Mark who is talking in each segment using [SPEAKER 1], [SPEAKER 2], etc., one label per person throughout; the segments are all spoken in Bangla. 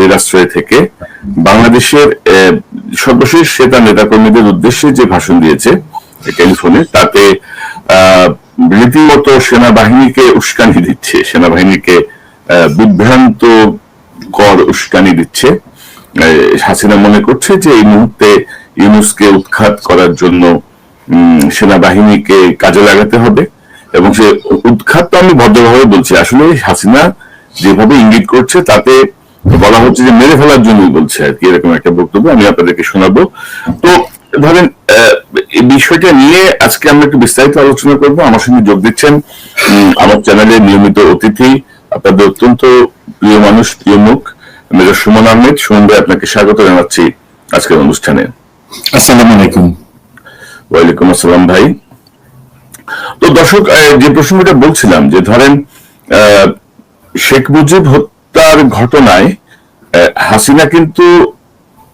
[SPEAKER 1] মোদীর আশ্রয় থেকে বাংলাদেশের সর্বশেষ সে তার নেতাকর্মীদের উদ্দেশ্যে যে ভাষণ দিয়েছে টেলিফোনে, তাতে রীতিমতো সেনাবাহিনীকে উস্কানি দিচ্ছে, সেনাবাহিনীকে বিভ্রান্ত কর উস্কানি দিচ্ছে। হাসিনা মনে করছে যে এই মুহূর্তে ইউনুসকে উৎখাত করার জন্য সেনাবাহিনীকে কাজে লাগাতে হবে এবং সে উৎখাত তো আমি ভদ্রভাবে বলছি, আসলে হাসিনা যেভাবে ইঙ্গিত করছে তাতে বলা হচ্ছে যে মেরে ফেলার জন্যই বলছে আর কি এরকম একটা বক্তব্য আমি আপনাদেরকে শোনাবো। তো ধরেন এই বিষয়টা নিয়ে আজকে আমরা একটু বিস্তারিত আলোচনা করব। আমার সঙ্গে যোগ দিচ্ছেন আমার চ্যানেলের নিয়মিত অতিথি আপনাদের অত্যন্ত প্রিয় মানুষ প্রিয় মুখ মেজর সুমন আহমেদ। সুমন ভাই আপনাকে স্বাগত জানাচ্ছি আজকের অনুষ্ঠানে।
[SPEAKER 2] আসসালামু আলাইকুম।
[SPEAKER 1] ওয়ালাইকুম আসসালাম ভাই। তো দর্শক যে প্রসঙ্গটা বলছিলাম যে ধরেন আহ, শেখ মুজিব হত্যার ঘটনায় হাসিনা কিন্তু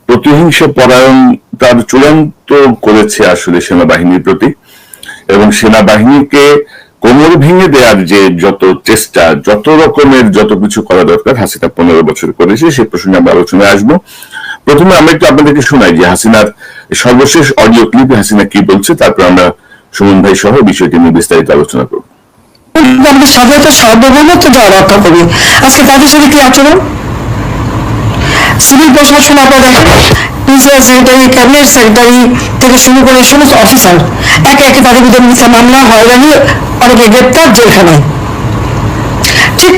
[SPEAKER 1] প্রতিহিংস পরায়ণ তার চূড়ান্ত করেছে আসলে সেনাবাহিনীর প্রতি এবং সেনাবাহিনীকে কোমর ভেঙে দেওয়ার যে যত চেষ্টা, যত রকমের যত কিছু করা দরকার, হাসিনা পনেরো বছর করেছে সেই প্রসঙ্গে আমরা আলোচনায় আসব। প্রথমে আমরা একটু আপনাদেরকে শোনাই যে হাসিনার সর্বশেষ অডিও ক্লিপে হাসিনা কি বলছে, তারপর আমরা সুমন ভাই সহ বিষয়টি নিয়ে বিস্তারিত আলোচনা করব।
[SPEAKER 3] আমাদের স্বাধীনতা সার্বভৌমত্ব যারা রক্ষা করবে। আজকে তাদের সাথে কি আচরণ সিভিল প্রশাসন আপনারা দেখেন প্রিন্সিপাল সেক্রেটারি ক্যাবিনেট সেক্রেটারি থেকে শুরু করে সমস্ত অফিসার একে একে তাদের বিরুদ্ধে মিথ্যা মামলা, হয়রানি, অনেকে গ্রেপ্তার জেলখানায়। ঠিক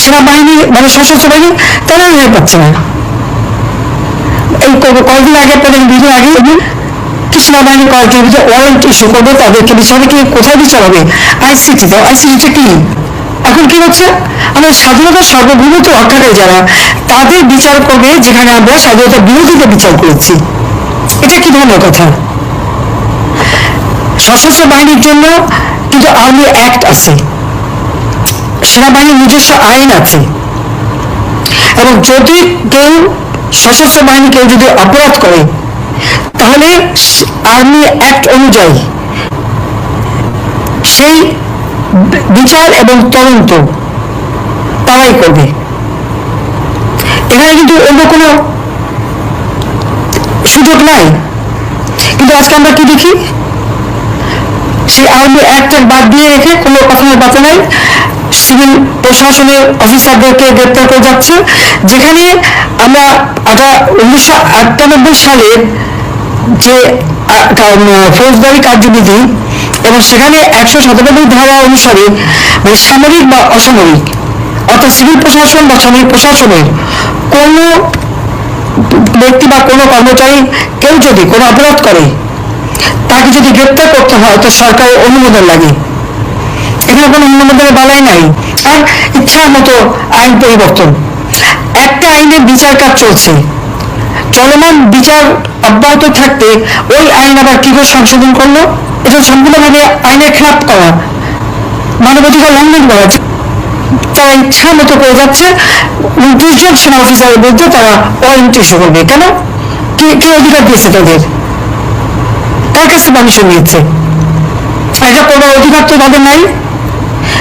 [SPEAKER 3] সেনাবাহিনী মানে সশস্ত্র বাহিনী তারা রেহাই পাচ্ছে না। এই কয়েকদিন আগে, আপনাদের ভিডিও আগে সেনাবাহিনী কয়েকদিন ভিতরে ওয়ারেন্ট ইস্যু করবে, তাদেরকে বিচারে কি কোথায় বিচার হবে? আইসিটিতে আইসিটিতে কি? এখন কি হচ্ছে? আমাদের স্বাধীনতা সার্বভৌমত্ব রক্ষাকারী যারা, তাদের বিচার করবে যেখানে আমরা স্বাধীনতা বিরোধীতে বিচার করেছি। এটা কি ধরনের কথা? সশস্ত্র বাহিনীর জন্য কিন্তু আর্মি অ্যাক্ট আছে। সেনাবাহিনীর নিজস্ব আইন আছে। এবং যদি কেউ সশস্ত্র বাহিনী কেউ যদি অপরাধ করে তাহলে আর্মি অ্যাক্ট অনুযায়ী সেই বিচার এবং তদন্ত তারাই করবে। এখানে কিন্তু অন্য কোনো সুযোগ নাই। কিন্তু আজকে আমরা কি দেখি? সেই আর্মি অ্যাক্ট বাদ দিয়ে রেখে কোনো কথার বাতা নাই। সিভিল প্রশাসনের অফিসারদেরকে গ্রেপ্তার করে যাচ্ছে। যেখানে আমরা আটা উনিশশো আটানব্বই সালের যে ফৌজদারি কার্যবিধি এবং সেখানে একশো সাতানব্বই ধারা অনুসারে মানে সামরিক বা অসামরিক, অর্থাৎ সিভিল প্রশাসন বা সামরিক প্রশাসনের কোনো ব্যক্তি বা কোনো কর্মচারী, কেউ যদি কোনো অপরাধ করে, তাকে যদি গ্রেপ্তার করতে হয়, তো সরকারের অনুমোদন লাগে। এখানে কোনো অনুমোদনের বালাই নাই। আর ইচ্ছা মতো আইন পরিবর্তন। একটা আইনের বিচার কাজ চলছে। চলমান বিচার অব্যাহত থাকতে ওই আইন আবার কি করে সংশোধন করল? এটা সম্পূর্ণভাবে আইনের খেলাপ করা, মানবাধিকার লঙ্ঘন করা তারা ইচ্ছা মতো করে যাচ্ছে। উনত্রিশ জন সেনা অফিসারের বিরুদ্ধে তারা ওয়ারেন্ট ইস্যু করবে কেন? কি কি অধিকার দিয়েছে তাদের? কার কাছে পারমিশন নিয়েছে? এটা কোনো অধিকার তো তাদের নাই।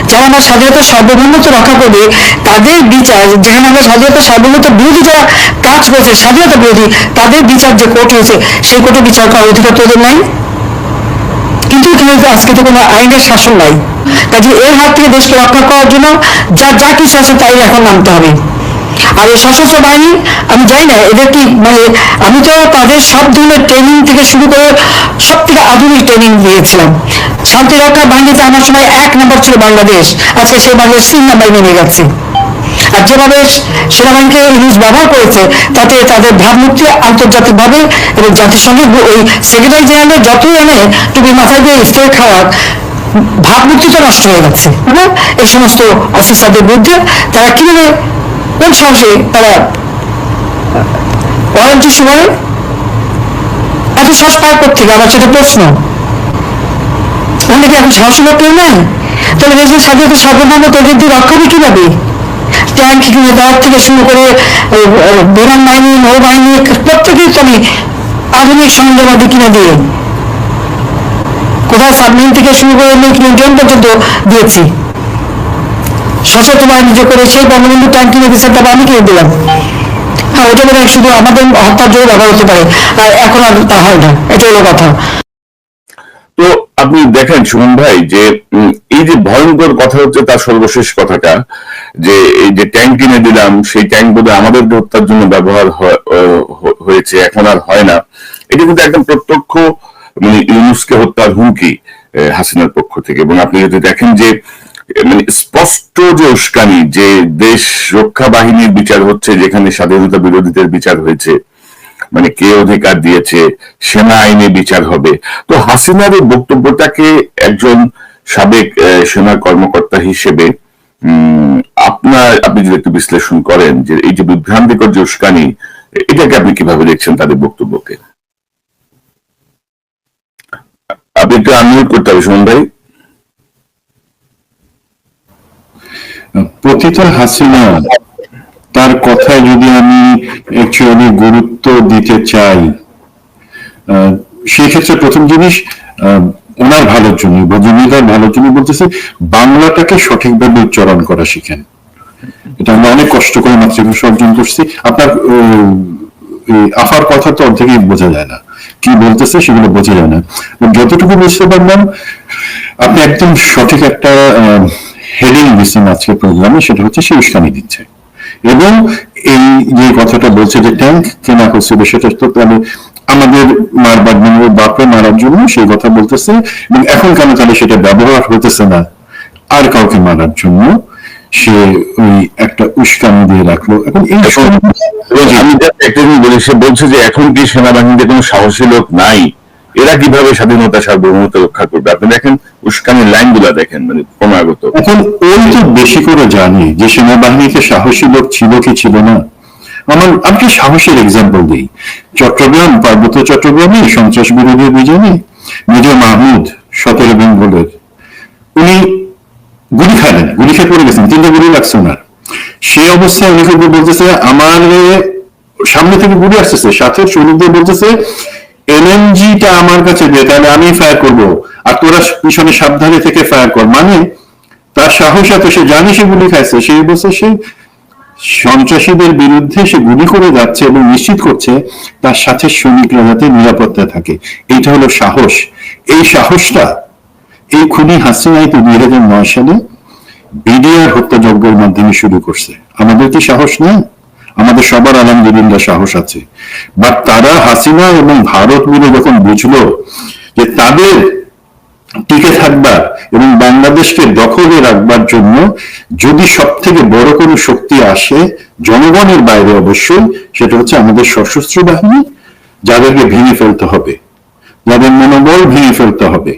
[SPEAKER 3] যারা আমরা স্বাধীনতা সার্বভৌমত্ব রক্ষা করবে, তাদের বিচার, যেখানে আমরা স্বাধীনতা সার্বভৌমত্ব বিরোধী যারা কাজ করেছে, স্বাধীনতা বিরোধী, তাদের বিচার যে কোর্ট হয়েছে সেই কোর্টে বিচার করার অধিকার তোদের নাই? কিন্তু এখানে আজকে তো কোনো আইনের শাসন নাই। কাজে এর হাত থেকে দেশকে রক্ষা করার জন্য যা যা কিছু আছে তাই এখন নামতে হবে। আর এই সশস্ত্র বাহিনী, আমি জানি না এদের কি মানে আমি তো তাদের সব ধরনের ট্রেনিং থেকে শুরু করে সব থেকে আধুনিক ট্রেনিং দিয়েছিলাম। শান্তি রক্ষা বাহিনীতে আমার সময় এক নম্বর ছিল বাংলাদেশ, আজকে সেই বাংলাদেশ তিন নাম্বার নেমে গেছে। আর যেভাবে সেনাবাহিনীকে ইংলিশ ব্যবহার করেছে, তাতে তাদের ভাবমূর্তি আন্তর্জাতিকভাবে এবং জাতিসংঘের ওই সেক্রেটারি জেনারেল যতই এনে টুপি মাথায় দিয়ে ইফতার খাওয়ার ভাবমূর্তি তো নষ্ট হয়ে গেছে। হ্যাঁ? এই সমস্ত অফিসারদের বিরুদ্ধে তারা কীভাবে কোন সাহসে তারা ওয়ারেন্টি সময় এত সাহস পাওয়ার পর থেকে আমার সেটা প্রশ্ন। ওখানে কি এখন সাহসী কেউ নাই? তাহলে দেশের স্বাধীনতা সার্বভৌমত্ব এদের দিয়ে রক্ষা হবে কীভাবে? ট্যাঙ্ক কিনে দেওয়ার থেকে শুরু করে বিমান বাহিনী, নৌবাহিনী, প্রত্যেকেই তো আমি আধুনিক সরঞ্জামাদি কিনে দিয়ে, কোথাও সাবমেরিন থেকে শুরু করে নিউটন পর্যন্ত দিয়েছি। বাহিনী যে করে সেই বঙ্গবন্ধু ট্যাঙ্ক তারপর আমি কিনে দিলাম। ওইটা বোধ হয় শুধু আমাদের হত্যার জন্য ব্যবহার হতে পারে, আর এখন আর তা হয় না, এটা হলো কথা।
[SPEAKER 1] তো আপনি দেখেন সুমন ভাই, যে এই যে ভয়ঙ্কর কথা হচ্ছে তার সর্বশেষ কথাটা, যে এই যে ট্যাঙ্ক কিনে দিলাম, সেই ট্যাঙ্ক বোধ আমাদের হত্যার জন্য ব্যবহার হয়েছে, এখন আর হয় না। এটা কিন্তু একদম প্রত্যক্ষ মানে ইউনুসকে হত্যার হুমকি হাসিনার পক্ষ থেকে। এবং আপনি যদি দেখেন যে মানে স্পষ্ট যে উস্কানি, যে দেশ রক্ষা বাহিনীর বিচার হচ্ছে, যেখানে স্বাধীনতা বিরোধীদের বিচার হয়েছে মানে কে অধিকার দিয়েছে, সেনা আইনে বিচার হবে। তো হাসিনার এই বক্তব্যটাকে একজন সাবেক সেনা কর্মকর্তা হিসেবে আপনার, আপনি যদি একটু বিশ্লেষণ করেন, যে এই যে বিভ্রান্তিকর যে উস্কানি, এটাকে আপনি কীভাবে দেখছেন তাদের বক্তব্যকে? আপনি একটু আনমিউট করতে হবে, সুমন ভাই।
[SPEAKER 2] পতিতা হাসিনা তার কথায় যদি আমি অ্যাকচুয়ালি গুরুত্ব দিতে চাই আহ, সেই ক্ষেত্রে প্রথম জিনিস ওনার ভালোর জন্য ভদ্রমহিলার ভালোর জন্য বলতেছে বাংলাটাকে সঠিকভাবে উচ্চারণ করা শিখেন। এটা আমরা অনেক কষ্ট করে মাতৃভাষা অর্জন করছি। আপনার আফার কথা তো অর্ধেকই বোঝা যায় না। কি বলতেছে সেগুলো বোঝা যায় না। যতটুকু বুঝতে পারলাম আপনি একদম সঠিক একটা হেডিং দিচ্ছেন আজকে প্রোগ্রামে সেটা হচ্ছে সে উস্কানি দিচ্ছে। এবং এই যে কথাটা বলছে যে ট্যাঙ্ক কেনা হচ্ছিল সেটা তো তাহলে আমাদের মারবার জন্য বাপে মারার জন্য সেই কথা বলতেছে এবং এখন কেন তাহলে সেটা ব্যবহার হতেছে না? আর কাউকে মারার জন্য সে ওই একটা উস্কানি দিয়ে রাখল। এখন এই
[SPEAKER 1] আমি একটা বলি সে বলছে যে এখন কি সেনাবাহিনীতে কোনো সাহসী লোক নাই? এরা কীভাবে স্বাধীনতা সার্বভৌমত্ব রক্ষা করবে? আপনি দেখেন উস্কানির লাইনগুলা দেখেন মানে ক্রমাগত।
[SPEAKER 2] এখন ওই তো বেশি করে জানি যে সেনাবাহিনীতে সাহসী লোক ছিল কি ছিল না, আমার আমি সাহসের এক্সাম্পল দিই? চট্টগ্রাম, পার্বত্য চট্টগ্রামে সন্ত্রাস বিরোধী অভিযানে মেজর মাহমুদ সতেরো বেঙ্গলের। উনি গুলি খাইলেন গুলি খেয়ে পড়ে গেছেন, তিনটে গুলি লাগছে ওনার। সেই অবস্থায় অনেকে বলতেছে, আমার সামনে থেকে গুলি আসতেছে, সাথে সৈনিকদের বলতেছে এলএনজিটা আমার কাছে দে, তাহলে আমি ফায়ার করব। আর তোরা পিছনে সাবধানে থেকে ফায়ার কর। মানে তার সাহস এত সে জানে সে গুলি খাইছে। সেই বছর সে সন্ত্রাসীদের বিরুদ্ধে সে গুলি করে যাচ্ছে এবং নিশ্চিত করছে তার সাথে সৈনিকরা যাতে নিরাপত্তা থাকে। এইটা হলো সাহস। এই সাহসটা এই খুনি হাসিনাই তো দুই হাজার নয় সালে বিডিআর হত্যাযজ্ঞের মাধ্যমে শুরু করছে। আমাদের কি সাহস নেই? আমাদের সবার আলহামদুলিল্লাহ সাহস আছে। বাট তারা হাসিনা এবং ভারত মিলে যখন বুঝলো যে তাদের টিকে থাকবার এবং বাংলাদেশকে দখলে রাখবার জন্য যদি সব থেকে বড় কোনো শক্তি আসে জনগণের বাইরে অবশ্যই, সেটা হচ্ছে আমাদের সশস্ত্র বাহিনী, যাদেরকে ভেঙে ফেলতে হবে। যাদের মনোবল ভেঙে ফেলতে হবে।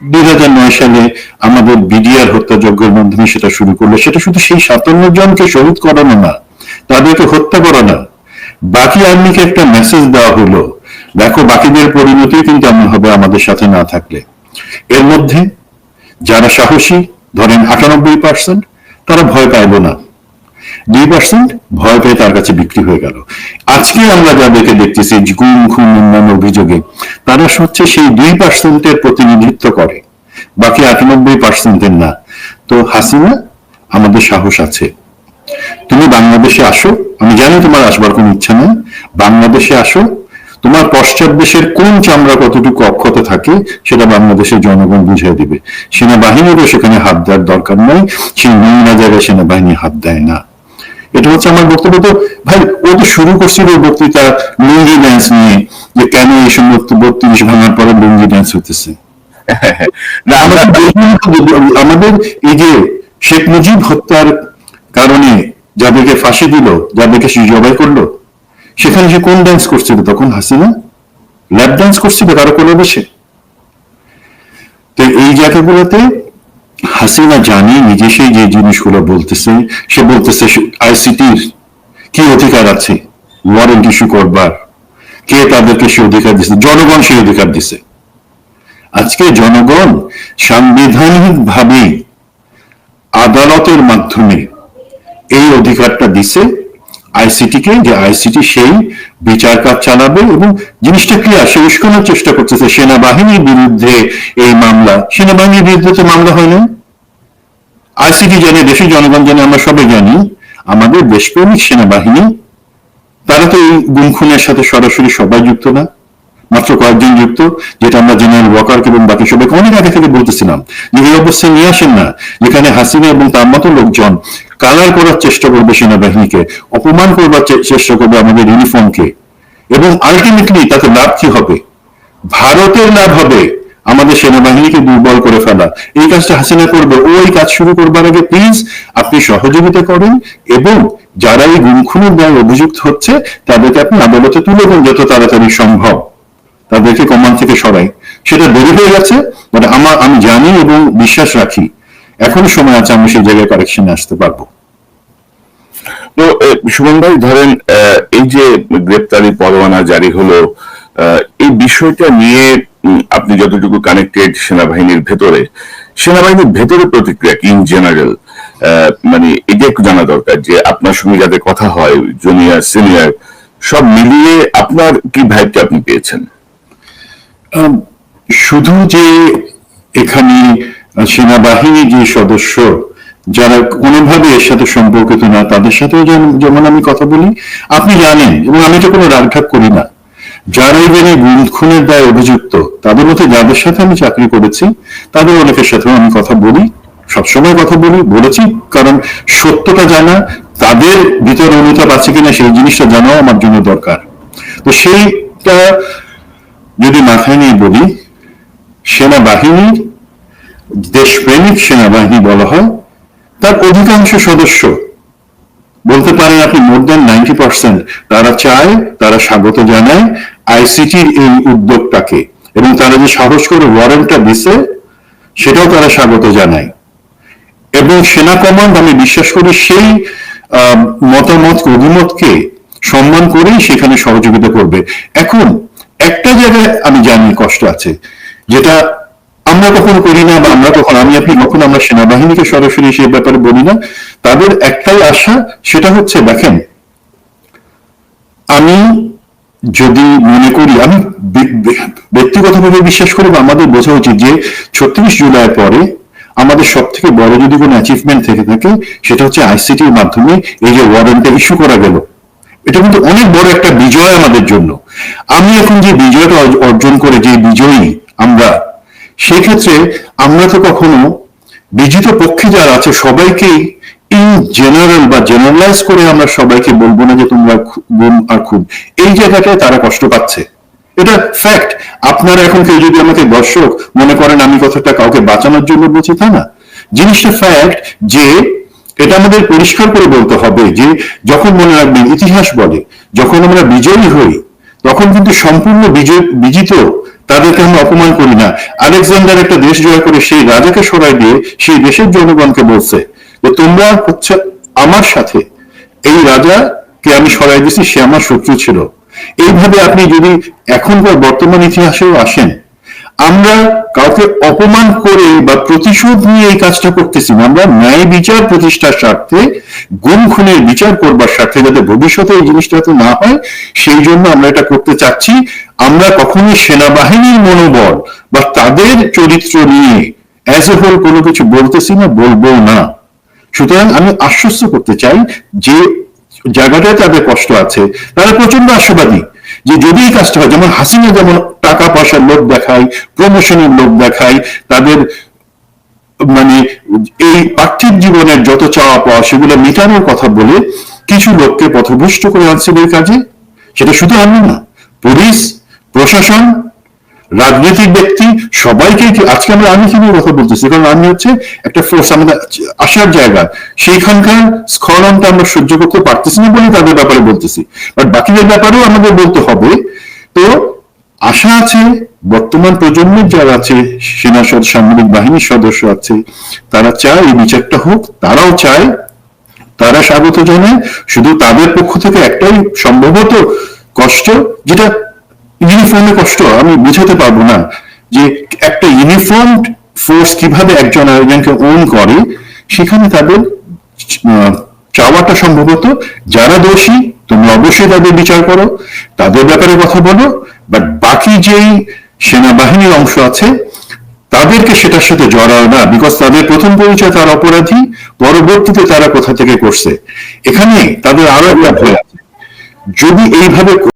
[SPEAKER 2] দুই হাজার নয় সালে আমাদের বিডিআর হত্যাযজ্ঞের মাধ্যমে সেটা শুরু করল, সেটা শুধু সেই সাতান্ন জনকে শহীদ করানো না তাদেরকে হত্যা করা না বাকি আর্মিকে একটা মেসেজ দেওয়া হলো, দেখো বাকিদের পরিণতি কিন্তু এমন হবে আমাদের সাথে না থাকলে। এর মধ্যে যারা সাহসী, ধরেন আটানব্বই পার্সেন্ট তারা ভয় পাইল না। দুই পার্সেন্ট ভয় পেয়ে তার কাছে বিক্রি হয়ে গেল। আজকে আমরা যাদেরকে দেখতেছি গুম, খুন অন্যান্য অভিযোগে, তারা হচ্ছে সেই দুই পার্সেন্টের প্রতিনিধিত্ব করে। বাকি আটানব্বই পার্সেন্টের না। তো হাসিনা, আমাদের সাহস আছে। তুমি বাংলাদেশে আসো আমি জানি তোমার আসবার কোনো ইচ্ছা নেই। বাংলাদেশে আসো তোমার পশ্চাৎ দেশের কোন চামড়া কতটুকু অক্ষত থাকে সেটা বাংলাদেশের জনগণ বুঝিয়ে দিবে। সেনাবাহিনীরও সেখানে হাত দেওয়ার দরকার নাই সেই নোংরা জায়গায় সেনাবাহিনী হাত দেয় না। এটা হচ্ছে আমার বক্তব্য। তো ভাই ও তো শুরু করছিল বক্তৃতা লুঙ্গি ড্যান্স নিয়ে যে কেন এই সমস্ত বত্রিশ ভাঙার পরে লুঙ্গি ড্যান্স হতেছে
[SPEAKER 1] না
[SPEAKER 2] আমাদের এই যে শেখ মুজিব হত্যার কারণে যাদেরকে ফাঁসি দিল, যাদেরকে সে জবাই করল, সেখানে সে কোন ডান্স করছিল তখন, হাসিনা? ল্যাপ ডান্স করছিল কারও কোলে বসে তো এই জায়গাগুলোতে হাসিনা জানে নিজে সেই যে জিনিসগুলো বলতেছে, সে বলতেছে আইসিটির কি অধিকার আছে? ওয়ারেন্ট ইস্যু করবার। কে তাদেরকে সে অধিকার দিছে? জনগণ সেই অধিকার দিছে। আজকে জনগণ সাংবিধানিক ভাবে আদালতের মাধ্যমে এই অধিকারটা দিছে আইসিটিকে যে আইসিটি সেই বিচার কাজ চালাবে এবং জিনিসটা ক্লিয়ার সে উস্কানোর চেষ্টা করতেছে সেনাবাহিনীর বিরুদ্ধে এই মামলা। সেনাবাহিনীর বিরুদ্ধে তো মামলা হয় না আইসিটি জানে, দেশের জনগণ জানে, আমরা সবাই জানি, আমাদের দেশপ্রেমিক সেনাবাহিনী, তারা তো গুম খুনের সাথে সরাসরি সবাই যুক্ত না। মাত্র কয়েকজন যুক্ত, যেটা আমরা জেনারেল ওয়াকার এবং বাকি সবাইকে অনেক আগে থেকে বলতেছিলাম, যে এই অবস্থায় নিয়ে আসেন না। যেখানে হাসিনা এবং তার মতো লোকজন কালার করার চেষ্টা করবে সেনাবাহিনীকে, অপমান করবার চেষ্টা করবে আমাদের ইউনিফর্মকে এবং আলটিমেটলি তাতে লাভ কি হবে? ভারতের লাভ হবে আমাদের সেনাবাহিনীকে দুর্বল করে ফেলা। এই কাজটা হাসিনা করবে। ও এই কাজ শুরু করবার আগে প্লিজ আপনি সহযোগিতা করেন এবং যারা এই গুম খুনের দায় অভিযুক্ত হচ্ছে, তাদেরকে আপনি আদালতে তুলে দেন যত তাড়াতাড়ি সম্ভব। তাদেরকে কমান থেকে সরাই। সেটা দেরি হয়ে গেছে মানে আমার, আমি জানি এবং বিশ্বাস রাখি এখনও সময় আছে আমি সেই জায়গায় কারেকশনে আসতে পারব।
[SPEAKER 1] তো সুমন ভাই, ধরেন এই যে গ্রেপ্তারি পরোয়ানা জারি হলো এই বিষয়টা নিয়ে আপনি যতটুকু কানেক্টেড সেনাবাহিনীর ভেতরে সেনাবাহিনীর ভেতরে প্রতিক্রিয়া কি ইন জেনারেল মানে এটা একটু জানা দরকার যে আপনার সঙ্গে যাদের কথা হয় জুনিয়র সিনিয়র সব মিলিয়ে আপনার কি ভাইবটা আপনি পেয়েছেন?
[SPEAKER 2] শুধু যে এখানে সেনাবাহিনী যে সদস্য, যারা কোনোভাবে এর সাথে সম্পর্কিত না, তাদের সাথেও যেমন- আমি কথা বলি, আপনি জানেন, এবং আমি তো কোনো রাগঢাক করি না, যারা ইভেন এই খুনের দায় অভিযুক্ত, তাদের মধ্যে যাদের সাথে আমি চাকরি করেছি, তাদের অনেকের সাথেও আমি কথা বলি, সবসময় কথা বলি, বলেছি, কারণ সত্যটা জানা, তাদের ভিতরে অনুতাপ আছে কিনা, সেই জিনিসটা জানাও আমার জন্য দরকার। তো সেইটা যদি মাথায় নিয়ে বলি সেনাবাহিনীর দেশপ্রেমিক সেনাবাহিনী বলা হয়, তার অধিকাংশ সদস্য, বলতে পারেন আপনি মোর দেন নাইনটি পার্সেন্ট তারা চায়, তারা স্বাগত জানায় আইসিটির এই উদ্যোগটাকে এবং তারা যে সাহস করে ওয়ারেন্টটা দিছে, সেটাও তারা স্বাগত জানায়। এবং সেনা কমান্ড আমি বিশ্বাস করি সেই মতামত, অভিমতকে সম্মান করেই সেখানে সহযোগিতা করবে। এখন একটা জায়গায় আমি জানি কষ্ট আছে, যেটা আমরা কখনো করি না বা আমরা কখন আমি আপনি কখনো আমরা সেনাবাহিনীকে সরাসরি সে ব্যাপারে বলি না, তাদের একটাই আশা, সেটা হচ্ছে, দেখেন, আমি যদি মনে করি, আমি ব্য- ব্য- ব্যক্তিগতভাবে বিশ্বাস করি আমাদের বোঝা উচিত যে ছত্রিশ জুলাই পরে আমাদের সব থেকে বড় যদি কোনো অ্যাচিভমেন্ট থেকে থাকে, সেটা হচ্ছে আইসিটির মাধ্যমে এই যে ওয়ারেন্টটা ইস্যু করা গেল। এটা কিন্তু অনেক বড় একটা বিজয় আমাদের জন্য। আমি এখন যে বিজয়টা অর্জন করে, যে বিজয়ী আমরা, সেক্ষেত্রে আমরা তো কখনো বিজিত পক্ষে যারা আছে, সবাইকেই ইন জেনারেল বা জেনারেলাইজ করে আমরা সবাইকে বলব না যে তোমরা গুম আর খুব। এই জায়গাটায় তারা কষ্ট পাচ্ছে। এটা ফ্যাক্ট আপনারা এখন কেউ যদি আমাকে দর্শক মনে করেন আমি কথাটা কাউকে বাঁচানোর জন্য বলছি, তা না। জিনিসটা ফ্যাক্ট যে এটা আমাদের পরিষ্কার করে বলতে হবে যে, যখন মনে রাখবেন ইতিহাস বলে, যখন আমরা বিজয়ী হই, তখন কিন্তু সম্পূর্ণ বিজয়, বিজিত তাদেরকে আমরা অপমান করি না। আলেকজান্ডার একটা দেশ জয় করে, সেই রাজাকে সরাই দিয়ে সেই দেশের জনগণকে বলছে যে, তোমরা হচ্ছে আমার সাথে, এই রাজাকে আমি সরাই দিছি সে আমার শত্রু ছিল। এইভাবে আপনি যদি এখনকার বর্তমান ইতিহাসেও আসেন আমরা কাউকে অপমান করে বা প্রতিশোধ নিয়ে এই কাজটা করতেছি না। আমরা ন্যায় বিচার প্রতিষ্ঠার স্বার্থে, গুম খুনের বিচার করবার স্বার্থে যাতে ভবিষ্যতে এই জিনিসটা যাতে না হয়, সেই জন্য আমরা এটা করতে চাচ্ছি। আমরা কখনোই সেনাবাহিনীর মনোবল বা তাদের চরিত্র নিয়ে অ্যাজ এ হোল কোনো কিছু বলতেছি না বলব না। সুতরাং আমি আশ্বস্ত করতে চাই যে জায়গাটায় তাদের কষ্ট আছে, তারা প্রচণ্ড আশাবাদী যে যদি এই কাজটা হয়, যেমন হাসিনা যেমন টাকা পয়সার লোক দেখায় প্রমোশনের লোক দেখায়, তাদের মানে এই পার্থিব জীবনের যত চাওয়া পাওয়া সেগুলো মেটানোর কথা বলে কিছু লোককে পথভ্রষ্ট করে আনছিল এই কাজে। সেটা শুধু আমি না, পুলিশ, প্রশাসন, রাজনৈতিক ব্যক্তি, সবাইকে আজকে আমরা আমি কি নিয়ে কথা বলতেছি? কারণ আমি হচ্ছে একটা ফোর্স আমাদের আসার জায়গা। সেইখানকার স্খলনটা আমরা সহ্য করতে পারতেছি না বলে তাদের ব্যাপারে বলতেছি। বাট বাকিদের ব্যাপারেও আমাদের বলতে হবে। তো আশা আছে, বর্তমান প্রজন্মের যারা আছে সেনাসদ সামরিক বাহিনীর সদস্য আছে, তারা চায় এই বিচারটা হোক, তারাও চায়, তারা স্বাগত জানায়, শুধু তাদের পক্ষ থেকে একটাই সম্ভবত কষ্ট, যেটা ইউনিফর্মে কষ্ট, আমি বুঝাতে পারব না, যে একটা ইউনিফর্ম ফোর্স কীভাবে একজন আরেকজনকে ওন করে, সেখানে তাদের চাওয়াটা সম্ভবত, যারা দোষী তুমি অবশ্যই তাদের বিচার করো, তাদের ব্যাপারে কথা বলো বাট বাকি যেই সেনাবাহিনীর অংশ আছে, তাদেরকে সেটার সাথে জড়াও না বিকজ তাদের প্রথম পরিচয় তার অপরাধী, পরবর্তীতে তারা কোথা থেকে করছে? এখানে তাদের আরও একটা ভয় আছে। যদি এইভাবে